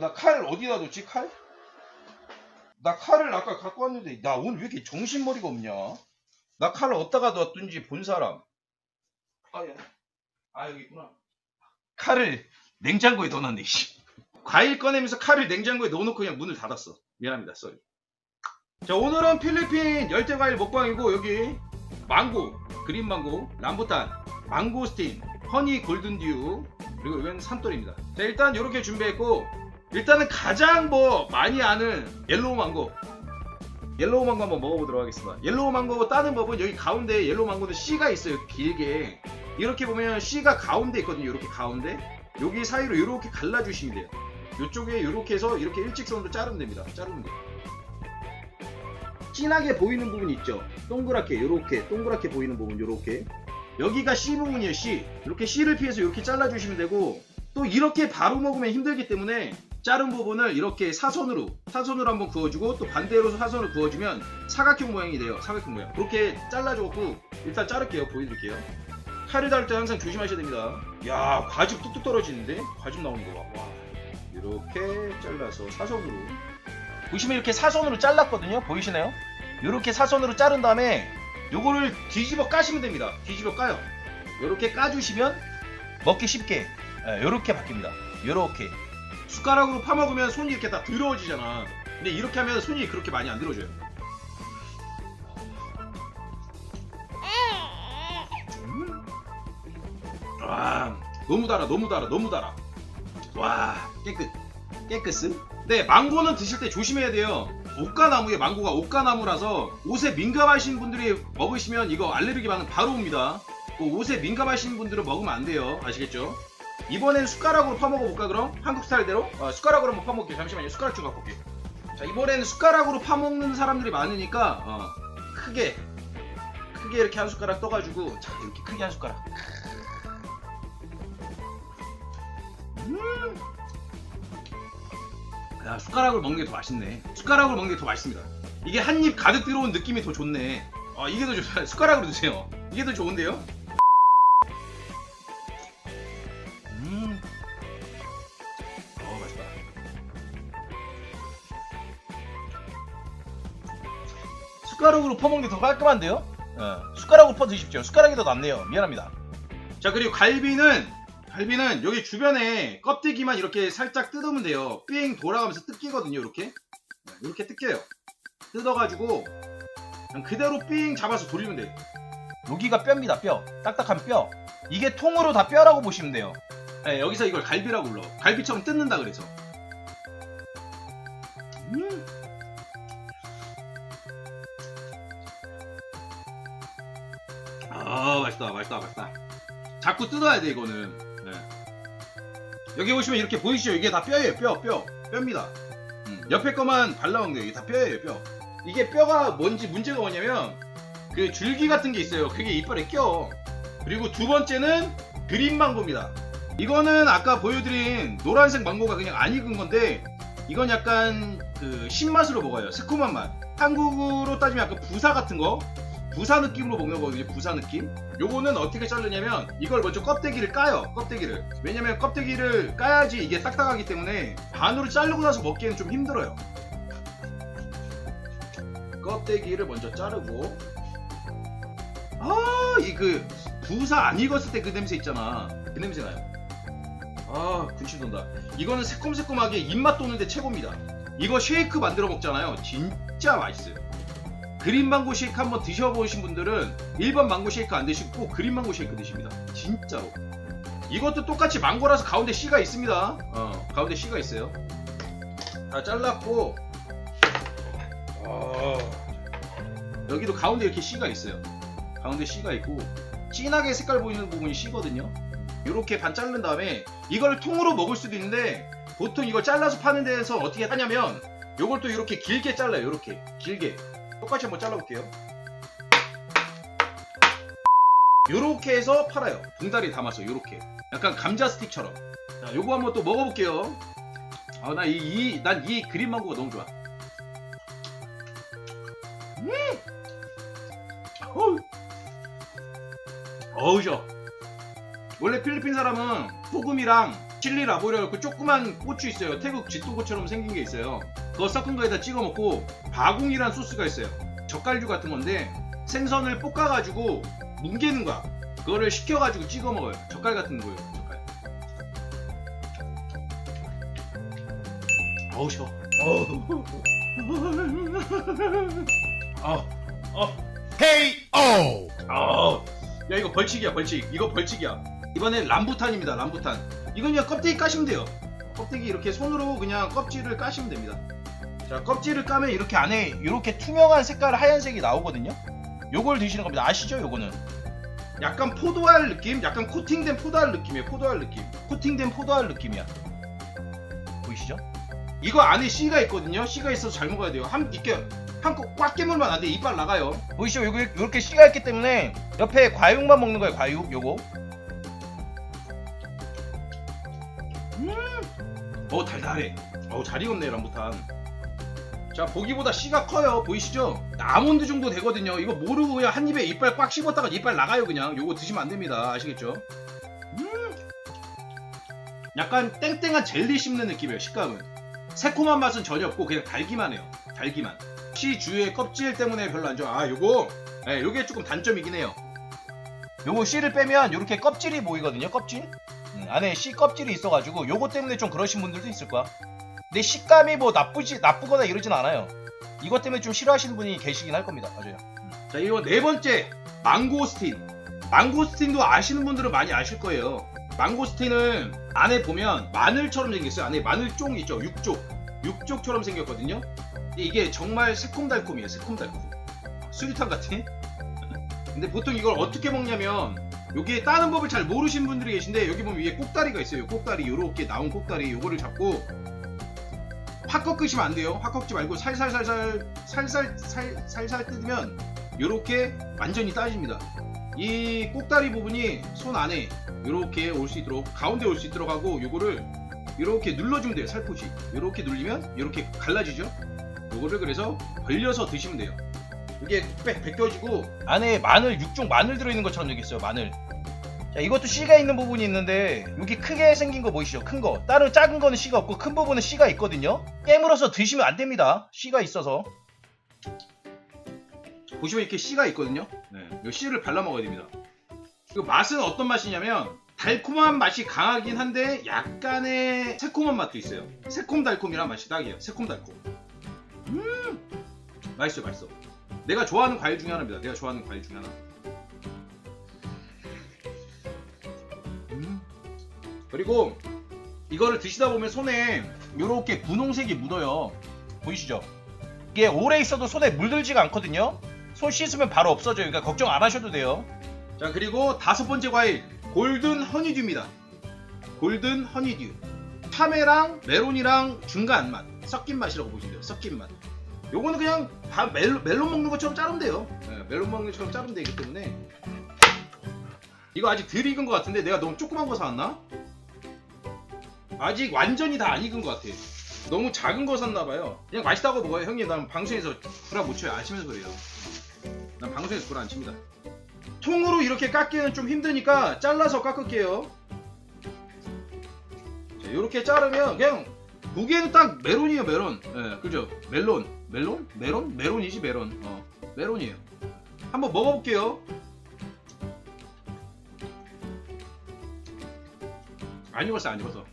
저나칼 어디다 뒀지 칼? 나 칼을 아까 갖고 왔는데 나 오늘 왜 이렇게 정신머리가 없냐? 나 칼을 어디다가 뒀든지 본 사람. 아, 예. 아 여기 있구나. 칼을 냉장고에 넣어놨네. 씨. 과일 꺼내면서 칼을 냉장고에 넣어놓고 그냥 문을 닫았어. 미안합니다. 쏘리. 자 오늘은 필리핀 열대과일 먹방이고 여기 망고, 그린 망고, 람부탄, 망고스틴, 허니 골든듀 그리고 이건 산돌입니다. 자 일단 이렇게 준비했고 일단은 가장 뭐 많이 아는 옐로우 망고 옐로우 망고 한번 먹어보도록 하겠습니다. 옐로우 망고 따는 법은 여기 가운데 옐로우 망고는 씨가 있어요. 길게 이렇게 보면 씨가 가운데 있거든요. 이렇게 가운데 여기 사이로 이렇게 갈라주시면 돼요. 이쪽에 이렇게 해서 이렇게 일직선으로 자르면 됩니다. 자르면 돼요. 진하게 보이는 부분 있죠. 동그랗게 이렇게 동그랗게 보이는 부분 이렇게 여기가 C 부분이에요. C 이렇게 C를 피해서 이렇게 잘라주시면 되고 또 이렇게 바로 먹으면 힘들기 때문에 자른 부분을 이렇게 사선으로 사선으로 한번 그어주고 또 반대로 사선을 그어주면 사각형 모양이 돼요. 사각형 모양 그렇게 잘라줘갖고 일단 자를게요. 보여드릴게요. 칼을 다룰 때 항상 조심하셔야 됩니다. 야 과즙 뚝뚝 떨어지는데 과즙 나오는 거 봐. 와 이렇게 잘라서 사선으로 보시면 이렇게 사선으로 잘랐거든요. 보이시나요? 이렇게 사선으로 자른 다음에 요거를 뒤집어 까시면 됩니다. 뒤집어 까요. 이렇게 까주시면 먹기 쉽게 이렇게 바뀝니다. 이렇게 숟가락으로 파먹으면 손이 이렇게 다 더러워지잖아. 근데 이렇게 하면 손이 그렇게 많이 안 들어져요. 음. 와 너무 달아 너무 달아 너무 달아. 와 깨끗 깨끗스. 네 망고는 드실 때 조심해야 돼요. 옥가나무에 망고가 옥가나무라서 옷에 민감하신 분들이 먹으시면 이거 알레르기 반응 바로 옵니다. 그 옷에 민감하신 분들은 먹으면 안 돼요. 아시겠죠? 이번엔 숟가락으로 파먹어 볼까 그럼? 한국 스타일대로? 어, 숟가락으로 한번 파먹을게요. 잠시만요. 숟가락 좀 갖고 올게요. 자 이번에는 숟가락으로 파먹는 사람들이 많으니까 어, 크게 크게 이렇게 한 숟가락 떠가지고 자 이렇게 크게 한 숟가락. 음. 야 숟가락으로 먹는 게 더 맛있네. 숟가락으로 먹는 게 더 맛있습니다. 이게 한 입 가득 들어온 느낌이 더 좋네. 아 이게 더 좋아요. 숟가락으로 드세요. 이게 더 좋은데요? 숟가락으로 퍼먹는 게 더 깔끔한데요? 어, 숟가락으로 퍼 드십시오. 숟가락이 더 낫네요. 미안합니다. 자 그리고 갈비는 갈비는 여기 주변에 껍데기만 이렇게 살짝 뜯으면 돼요. 삥 돌아가면서 뜯기거든요. 이렇게 이렇게 뜯겨요. 뜯어가지고 그냥 그대로 삥 잡아서 돌리면 돼요. 여기가 뼈입니다. 뼈. 딱딱한 뼈. 이게 통으로 다 뼈라고 보시면 돼요. 네, 여기서 이걸 갈비라고 불러. 갈비처럼 뜯는다 그래서. 맛있다 맛있다 맛있다. 자꾸 뜯어야 돼 이거는. 네. 여기 보시면 이렇게 보이시죠? 이게 다 뼈예요 뼈 뼈. 뼈입니다. 음, 옆에 거만 발라먹는 거예요. 이게 다 뼈예요 뼈. 이게 뼈가 뭔지 문제가 뭐냐면 그 줄기 같은 게 있어요. 그게 이빨에 껴. 그리고 두 번째는 그린 망고입니다. 이거는 아까 보여드린 노란색 망고가 그냥 안 익은 건데 이건 약간 그 신맛으로 먹어요. 새콤한 맛. 한국으로 따지면 약간 부사 같은 거. 부사 느낌으로 먹는 거거든요. 부사 느낌. 요거는 어떻게 자르냐면 이걸 먼저 껍데기를 까요. 껍데기를. 왜냐면 껍데기를 까야지 이게 딱딱하기 때문에 반으로 자르고 나서 먹기에는 좀 힘들어요. 껍데기를 먼저 자르고 아 이 그 부사 안 익었을 때 그 냄새 있잖아 그 냄새 나요 아 군침 돈다 이거는 새콤새콤하게 입맛 도는데 최고입니다 이거 쉐이크 만들어 먹잖아요 진짜 맛있어요 그린 망고 쉐이크 한번 드셔보신 분들은 일반 망고 쉐이크 안 드시고 꼭 그린 망고 쉐이크 드십니다. 진짜로. 이것도 똑같이 망고라서 가운데 씨가 있습니다. 어 가운데 씨가 있어요. 다 잘랐고. 어, 여기도 가운데 이렇게 씨가 있어요. 가운데 씨가 있고. 진하게 색깔 보이는 부분이 씨거든요. 이렇게 반 자른 다음에 이걸 통으로 먹을 수도 있는데 보통 이걸 잘라서 파는 데에서 어떻게 하냐면 이걸 또 이렇게 길게 잘라요. 이렇게 길게 똑같이 한번 잘라볼게요. 이렇게 해서 팔아요. 봉다리 담아서 이렇게 약간 감자 스틱처럼. 자, 요거 한번 또 먹어볼게요. 아, 나 이, 이, 난 이 그린 망고가 너무 좋아. 어우, 어우죠. 원래 필리핀 사람은 소금이랑 칠리 라보리라고 조그만 고추 있어요. 태국 쥐또고처럼 생긴 게 있어요. 그거 섞은 거에다 찍어 먹고 바궁이란 소스가 있어요. 젓갈류 같은 건데 생선을 볶아가지고 뭉개는 거야. 그거를 식혀가지고 찍어 먹어요. 젓갈 같은 거예요. 젓갈. 어우 셔. 어우. 아, 아, KO. 아. 야 이거 벌칙이야 벌칙. 이거 벌칙이야. 이번엔 람부탄입니다. 람부탄. 이건 그냥 껍데기 까시면 돼요. 껍데기 이렇게 손으로 그냥 껍질을 까시면 됩니다. 자 껍질을 까면 이렇게 안에 이렇게 투명한 색깔 하얀색이 나오거든요. 요걸 드시는 겁니다. 아시죠? 요거는. 약간 포도알 느낌? 약간 코팅된 포도알 느낌이에요. 포도알 느낌. 코팅된 포도알 느낌이야. 보이시죠? 이거 안에 씨가 있거든요. 씨가 있어서 잘 먹어야 돼요. 한 이렇게 한코 꽉 깨물면 안 돼. 이빨 나가요. 보이시죠? 요거 이렇게 씨가 있기 때문에 옆에 과육만 먹는 거예요. 과육 요거. 음. 어 달달해. 어잘 익었네 람부탄. 자 보기보다 씨가 커요. 보이시죠? 아몬드 정도 되거든요. 이거 모르고 그냥 한 입에 이빨 꽉 씹었다가 이빨 나가요 그냥. 요거 드시면 안 됩니다. 아시겠죠? 음. 약간 땡땡한 젤리 씹는 느낌이에요. 식감은. 새콤한 맛은 전혀 없고 그냥 달기만 해요. 달기만. 씨 주위의 껍질 때문에 별로 안 좋아. 아 요거. 예, 요게 조금 단점이긴 해요. 요거 씨를 빼면 이렇게 껍질이 보이거든요. 껍질. 음, 안에 씨 껍질이 있어가지고 요거 때문에 좀 그러신 분들도 있을 거야. 근데 식감이 뭐 나쁘지 나쁘거나 이러진 않아요. 이것 때문에 좀 싫어하시는 분이 계시긴 할 겁니다. 맞아요. 자 이거 네 번째 망고스틴. 망고스틴도 아시는 분들은 많이 아실 거예요. 망고스틴은 안에 보면 마늘처럼 생겼어요. 안에 마늘 쫑 있죠. 육쪽. 육쪽처럼 생겼거든요. 이게 정말 새콤달콤이에요. 새콤달콤. 수리탄 같아. 근데 보통 이걸 어떻게 먹냐면 여기에 따는 법을 잘 모르시는 분들이 계신데 여기 보면 위에 꼭다리가 있어요. 꼭다리 요렇게 나온 꼭다리 요거를 잡고 확 꺾으시면 안 돼요. 확 꺾지 말고 살살살살 살살 살, 살살 뜯으면 요렇게 완전히 따집니다. 이 꼭다리 부분이 손 안에 요렇게 올 수 있도록 가운데 올 수 있도록 하고 요거를 요렇게 눌러주면 돼요. 살포시 요렇게 눌리면 요렇게 갈라지죠. 요거를 그래서 벌려서 드시면 돼요. 이게 빽 벗겨지고 안에 마늘 육종 마늘 들어있는 것처럼 있어요. 마늘. 자, 이것도 씨가 있는 부분이 있는데 여기 크게 생긴 거 보이시죠? 큰 거. 다른 작은 거는 씨가 없고 큰 부분은 씨가 있거든요. 깨물어서 드시면 안 됩니다. 씨가 있어서. 보시면 이렇게 씨가 있거든요. 네, 이 씨를 발라 먹어야 됩니다. 그 맛은 어떤 맛이냐면 달콤한 맛이 강하긴 한데 약간의 새콤한 맛도 있어요. 새콤달콤이란 맛이 딱이에요. 새콤달콤. 음, 맛있어, 맛있어. 내가 좋아하는 과일 중에 하나입니다. 내가 좋아하는 과일 중에 하나. 그리고 이거를 드시다 보면 손에 이렇게 분홍색이 묻어요. 보이시죠? 이게 오래 있어도 손에 물들지가 않거든요. 손 씻으면 바로 없어져요. 그러니까 걱정 안 하셔도 돼요. 자 그리고 다섯 번째 과일 골든 허니듀입니다. 골든 허니듀. 참외랑 메론이랑 중간 맛 섞인 맛이라고 보시면 돼요. 섞인 맛. 요거는 그냥 다 멜론, 멜론 먹는 것처럼 자르면 돼요. 네, 멜론 먹는 것처럼 자르면 되기 때문에 이거 아직 덜 익은 것 같은데 내가 너무 조그만 거 사왔나? 아직 완전히 다 안 익은 것 같아. 너무 작은 거 샀나 봐요. 그냥 맛있다고 먹어요. 형님 난 방송에서 구라 못 쳐요. 안 치면서 그래요. 난 방송에서 구라 안 칩니다. 통으로 이렇게 깎기는 좀 힘드니까 잘라서 깎을게요. 자, 이렇게 자르면 그냥 보기에는 딱 메론이에요 메론. 예, 그죠? 멜론, 멜론, 메론, 메론이지 메론. 어, 메론이에요. 한번 먹어볼게요. 안 익었어, 안 익었어.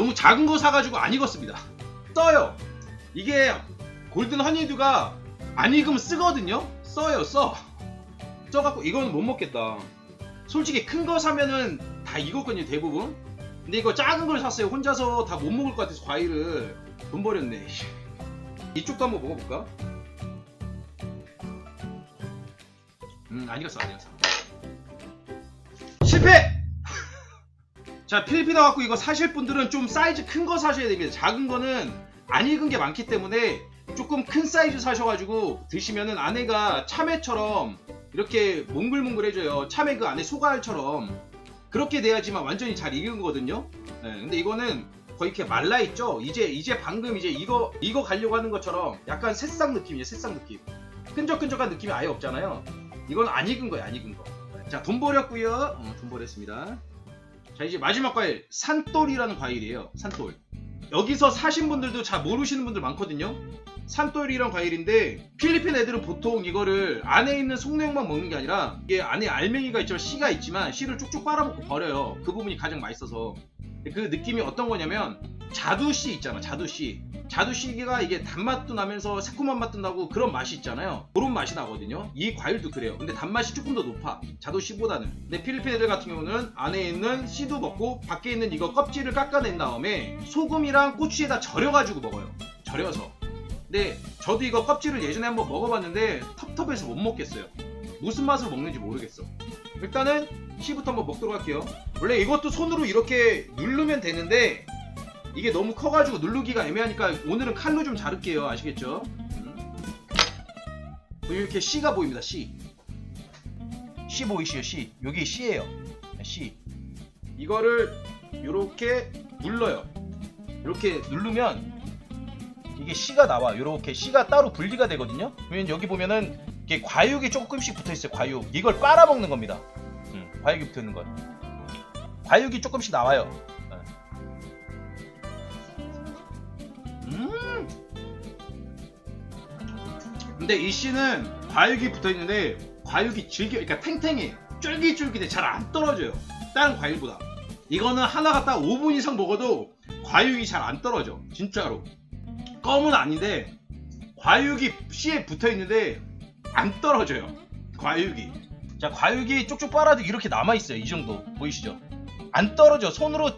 너무 작은 거 사가지고 안 익었습니다. 써요. 이게 골든 허니듀가 안 익으면 쓰거든요. 써요, 써. 써갖고 이거는 못 먹겠다. 솔직히 큰 거 사면은 다 익었거든요, 대부분. 근데 이거 작은 걸 샀어요. 혼자서 다 못 먹을 것 같아서 과일을 돈 버렸네. 이쪽도 한번 먹어볼까? 음, 안 익었어, 안 익었어. 실패! 자, 필리핀 와갖고 이거 사실 분들은 좀 사이즈 큰 거 사셔야 됩니다. 작은 거는 안 익은 게 많기 때문에 조금 큰 사이즈 사셔가지고 드시면은 안에가 참외처럼 이렇게 몽글몽글해져요. 참외 그 안에 소갈처럼 그렇게 돼야지만 완전히 잘 익은 거거든요. 네, 근데 이거는 거의 이렇게 말라 있죠. 이제 이제 방금 이제 이거 이거 가려고 하는 것처럼 약간 새싹 느낌이에요. 새싹 느낌. 끈적끈적한 느낌이 아예 없잖아요. 이건 안 익은 거예요, 안 익은 거. 자, 돈 버렸고요. 어, 돈 버렸습니다. 자, 이제 마지막 과일 산돌이라는 과일이에요. 산돌. 여기서 사신 분들도 잘 모르시는 분들 많거든요. 산돌이란 과일인데 필리핀 애들은 보통 이거를 안에 있는 속내용만 먹는 게 아니라 이게 안에 알맹이가 있지만 씨가 있지만 씨를 쭉쭉 빨아먹고 버려요. 그 부분이 가장 맛있어서 그 느낌이 어떤 거냐면 자두씨 있잖아 자두씨. 자두씨가 이게 단맛도 나면서 새콤한 맛도 나고 그런 맛이 있잖아요. 그런 맛이 나거든요. 이 과일도 그래요. 근데 단맛이 조금 더 높아 자두씨보다는. 근데 필리핀 애들 같은 경우는 안에 있는 씨도 먹고 밖에 있는 이거 껍질을 깎아낸 다음에 소금이랑 고추에다 절여가지고 먹어요. 절여서. 근데 저도 이거 껍질을 예전에 한번 먹어봤는데 텁텁해서 못 먹겠어요. 무슨 맛으로 먹는지 모르겠어. 일단은 씨부터 한번 먹도록 할게요. 원래 이것도 손으로 이렇게 누르면 되는데 이게 너무 커가지고 누르기가 애매하니까 오늘은 칼로 좀 자를게요. 아시겠죠? 음. 이렇게 C가 보입니다. C. C 보이시죠? C. 여기 C예요. C. 이거를 이렇게 눌러요. 이렇게 누르면 이게 C가 나와 이렇게 C가 따로 분리가 되거든요. 그러면 여기 보면은 이게 과육이 조금씩 붙어 있어요 과육. 이걸 빨아먹는 겁니다. 음, 과육이 붙어 있는 걸 과육이 조금씩 나와요 근데 이 씨는 과육이 붙어 있는데 과육이 질겨, 그러니까 탱탱해, 쫄깃쫄깃해, 잘 안 떨어져요. 다른 과일보다. 이거는 하나 갖다 5분 이상 먹어도 과육이 잘 안 떨어져, 진짜로. 껌은 아닌데 과육이 씨에 붙어 있는데 안 떨어져요. 과육이. 자, 과육이 쪽쪽 빨아도 이렇게 남아 있어요. 이 정도 보이시죠? 안 떨어져. 손으로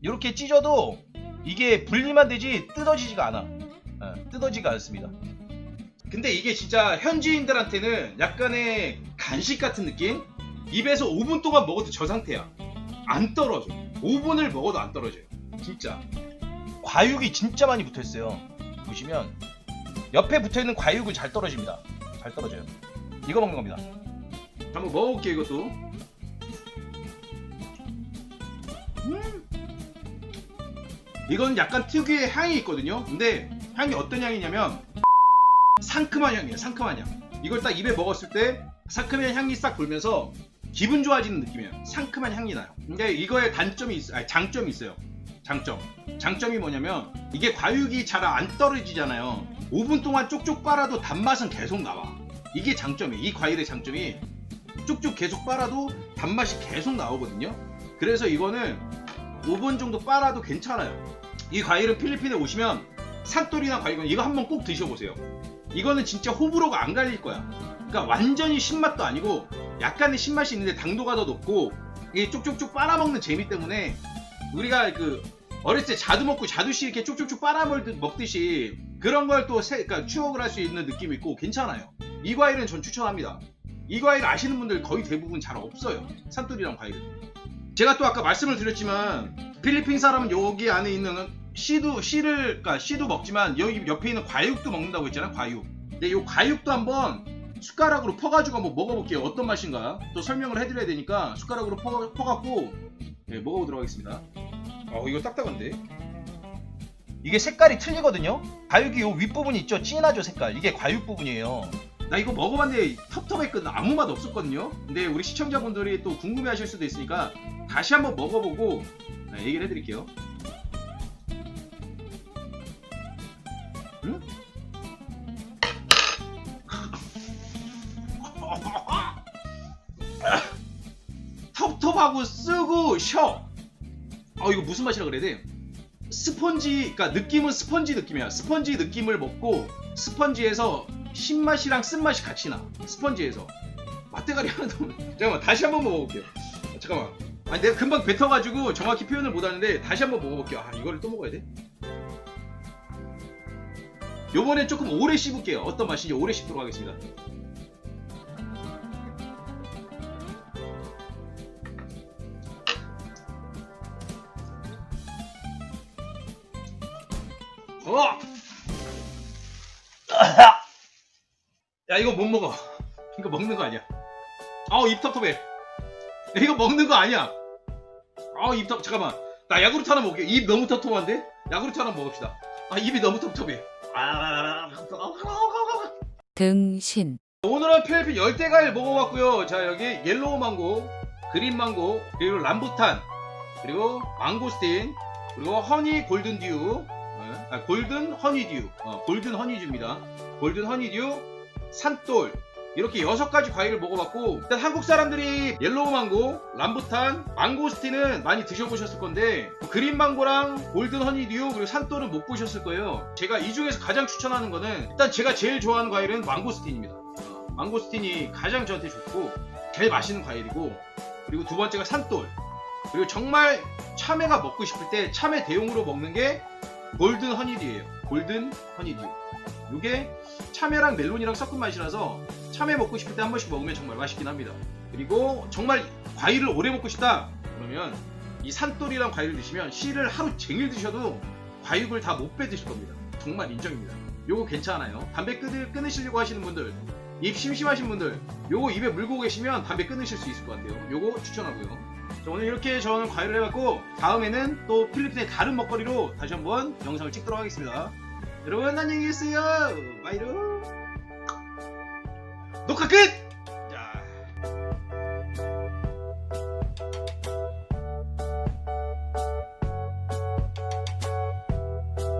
이렇게 찢어도 이게 분리만 되지 뜯어지지가 않아. 어, 뜯어지가 않습니다. 근데 이게 진짜 현지인들한테는 약간의 간식 같은 느낌? 입에서 5분 동안 먹어도 저 상태야. 안 떨어져. 5분을 먹어도 안 떨어져요. 진짜. 과육이 진짜 많이 붙어 있어요. 보시면 옆에 붙어 있는 과육은 잘 떨어집니다. 잘 떨어져요. 이거 먹는 겁니다. 한번 먹어볼게 요, 이것도. 음. 이건 약간 특유의 향이 있거든요. 근데 향이 어떤 향이냐면 상큼한 향이에요. 상큼한 향. 이걸 딱 입에 먹었을 때 상큼한 향이 싹 돌면서 기분 좋아지는 느낌이에요. 상큼한 향이 나요. 근데 이거에 단점이 있, 아니 장점이 있어요. 장점. 장점이 뭐냐면 이게 과육이 잘 안 떨어지잖아요. 5분 동안 쪽쪽 빨아도 단맛은 계속 나와. 이게 장점이에요. 이 과일의 장점이 쭉쭉 계속 빨아도 단맛이 계속 나오거든요. 그래서 이거는 5분 정도 빨아도 괜찮아요. 이 과일은 필리핀에 오시면 산돌이나 과일 이거 한번 꼭 드셔보세요. 이거는 진짜 호불호가 안 갈릴 거야. 그러니까 완전히 신맛도 아니고 약간의 신맛이 있는데 당도가 더 높고 이게 쪽쪽쪽 빨아먹는 재미 때문에 우리가 그 어렸을 때 자두 먹고 자두씨 이렇게 쪽쪽쪽 빨아먹듯이 그런 걸또 그러니까 추억을 할 수 있는 느낌이 있고 괜찮아요. 이 과일은 전 추천합니다. 이 과일 아시는 분들 거의 대부분 잘 없어요. 산돌이랑 과일은. 제가 또 아까 말씀을 드렸지만 필리핀 사람은 여기 안에 있는 씨도 씨를 그러니까 씨도 먹지만 여기 옆에 있는 과육도 먹는다고 했잖아요. 과육. 근데 이 과육도 한번 숟가락으로 퍼가지고 한번 먹어볼게요. 어떤 맛인가? 또 설명을 해드려야 되니까 숟가락으로 퍼, 퍼갖고 네, 먹어보도록 하겠습니다. 어 이거 딱딱한데? 이게 색깔이 틀리거든요. 과육이 요 윗부분이 있죠. 진하죠 색깔. 이게 과육 부분이에요. 나 이거 먹어봤는데 텁텁했거든 아무 맛 없었거든요. 근데 우리 시청자분들이 또 궁금해하실 수도 있으니까 다시 한번 먹어보고 네, 얘기를 해드릴게요. 응? 텁텁하고 쓰고 셔. 어 이거 무슨 맛이라 그래야 돼? 스펀지, 그러니까 느낌은 스펀지 느낌이야. 스펀지 느낌을 먹고 스펀지에서 신맛이랑 쓴맛이 같이 나. 스펀지에서 맛대가리 하나도 없네. 잠깐만 다시 한번 먹어볼게요. 아, 잠깐만. 아니 내가 금방 뱉어가지고 정확히 표현을 못하는데 다시 한번 먹어볼게요. 아 이거를 또 먹어야 돼? 요번에 조금 오래 씹을게요. 어떤 맛인지 오래 씹도록 하겠습니다. 어! 야 이거 못 먹어. 이거 먹는 거 아니야. 아우 입 텁텁해. 야, 이거 먹는 거 아니야. 아우 입 텁. 잠깐만. 나 야구르트 하나 먹을게. 입 너무 텁텁한데? 야구르트 하나 먹읍시다. 아 입이 너무 텁텁해. 아, 등신, 오늘은 필리핀 열대과일 먹어봤고요. 자 여기 옐로우 망고, 그린 망고, 그리고 람부탄, 그리고 망고스틴, 그리고 허니 골든 듀, 어, 아, 골든 허니 듀, 어, 골든 허니듀입니다. 골든 허니 듀, 산돌 이렇게 여섯 가지 과일을 먹어봤고 일단 한국 사람들이 옐로우 망고, 람부탄, 망고스틴은 많이 드셔보셨을 건데 그린 망고랑 골든 허니듀 그리고 산돌은 못 보셨을 거예요. 제가 이 중에서 가장 추천하는 거는 일단 제가 제일 좋아하는 과일은 망고스틴입니다. 어, 망고스틴이 가장 저한테 좋고 제일 맛있는 과일이고 그리고 두 번째가 산돌 그리고 정말 참외가 먹고 싶을 때 참외 대용으로 먹는 게 골든 허니듀예요. 골든 허니듀. 이게 참외랑 멜론이랑 섞은 맛이라서 참외 먹고 싶을 때 한 번씩 먹으면 정말 맛있긴 합니다. 그리고 정말 과일을 오래 먹고 싶다 그러면 이 산돌이랑 과일을 드시면 씨를 하루 종일 드셔도 과육을 다 못 빼드실 겁니다. 정말 인정입니다. 요거 괜찮아요. 담배 끊으, 끊으시려고 하시는 분들, 입 심심하신 분들, 요거 입에 물고 계시면 담배 끊으실 수 있을 것 같아요. 요거 추천하고요. 자, 오늘 이렇게 저는 과일을 해봤고, 다음에는 또 필리핀의 다른 먹거리로 다시 한번 영상을 찍도록 하겠습니다. 여러분, 안녕히 계세요. 바이로. 녹화 끝!